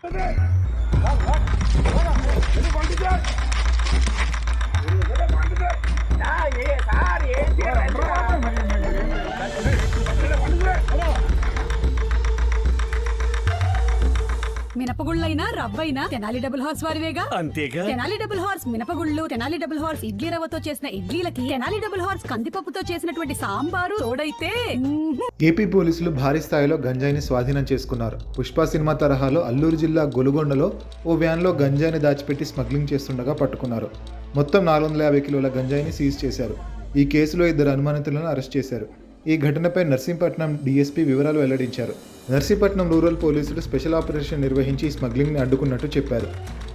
拜拜 మినపగుళ్ళైనా రవ్వైనా Tenali double horse వారివేగా? అంతేగా? తెనాలి డబుల్ హార్స్ మినపగుళ్ళు తెనాలి డబుల్ హార్స్ ఇడ్లీ రవ్వతో చేసిన ఇడ్లీలకి తెనాలి డబుల్ హార్స్ కందిపప్పుతో చేసినటువంటి సాంబారు తోడైతే. ఏపీ పోలీసులు భారీ స్థాయిలో గంజాయిని స్వాధీనం చేసుకున్నారు. పుష్ప సినిమా తరహాలో అల్లూరు జిల్లా గొలుగొండలో ఓ వ్యాన్లో గంజాయిని దాచిపెట్టి స్మగ్లింగ్ చేస్తుండగా పట్టుకున్నారు. మొత్తం నాలుగు వందల యాభై కిలోల గంజాయిని సీజ్ చేశారు. ఈ కేసులో ఇద్దరు అనుమానితులను అరెస్ట్ చేశారు. ఈ ఘటనపై నర్సీపట్నం డీఎస్పీ వివరాలు వెల్లడించారు. నర్సీపట్నం రూరల్ పోలీసులు స్పెషల్ ఆపరేషన్ నిర్వహించి స్మగ్లింగ్ని అడ్డుకున్నట్టు చెప్పారు.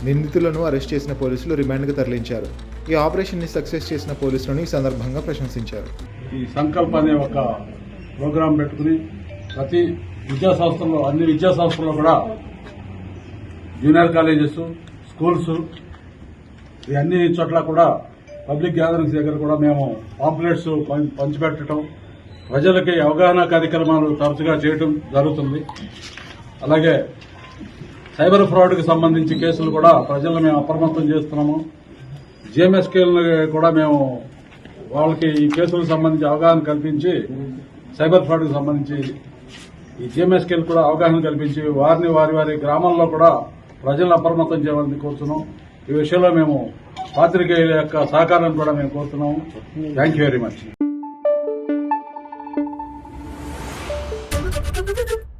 నిందితులను అరెస్ట్ చేసిన పోలీసులు రిమాండ్కు తరలించారు. ఈ ఆపరేషన్ని సక్సెస్ చేసిన పోలీసులను ఈ సందర్భంగా ప్రశంసించారు. ఈ సంకల్ప అనే ఒక ప్రోగ్రాం పెట్టుకుని ప్రతి విద్యా సంస్థల్లో అన్ని విద్యా సంస్థల్లో కూడా జూనియర్ కాలేజెస్ స్కూల్స్ ఈ అన్ని చోట్ల కూడా పబ్లిక్ గ్యాదరింగ్స్ దగ్గర కూడా మేము పాంప్లెట్స్ పం- పంచిపెట్టడం ప్రజలకి అవగాహన కార్యక్రమాలు తరచుగా చేయడం జరుగుతుంది. అలాగే సైబర్ ఫ్రాడ్కి సంబంధించి కేసులు కూడా ప్రజలను మేము అప్రమత్తం చేస్తున్నాము. జిఎంఎస్కేలను కూడా మేము వాళ్ళకి ఈ కేసులకు సంబంధించి అవగాహన కల్పించి సైబర్ ఫ్రాడ్కి సంబంధించి ఈ జిఎంఎస్కేలు కూడా అవగాహన కల్పించి వారిని వారి వారి గ్రామాల్లో కూడా ప్రజలను అప్రమత్తం చేయాలని కోరుతున్నాం. ఈ విషయంలో మేము పాత్రికేయుల యొక్క సహకారాన్ని కూడా మేము కోరుతున్నాము. Thank you very much. Thank you.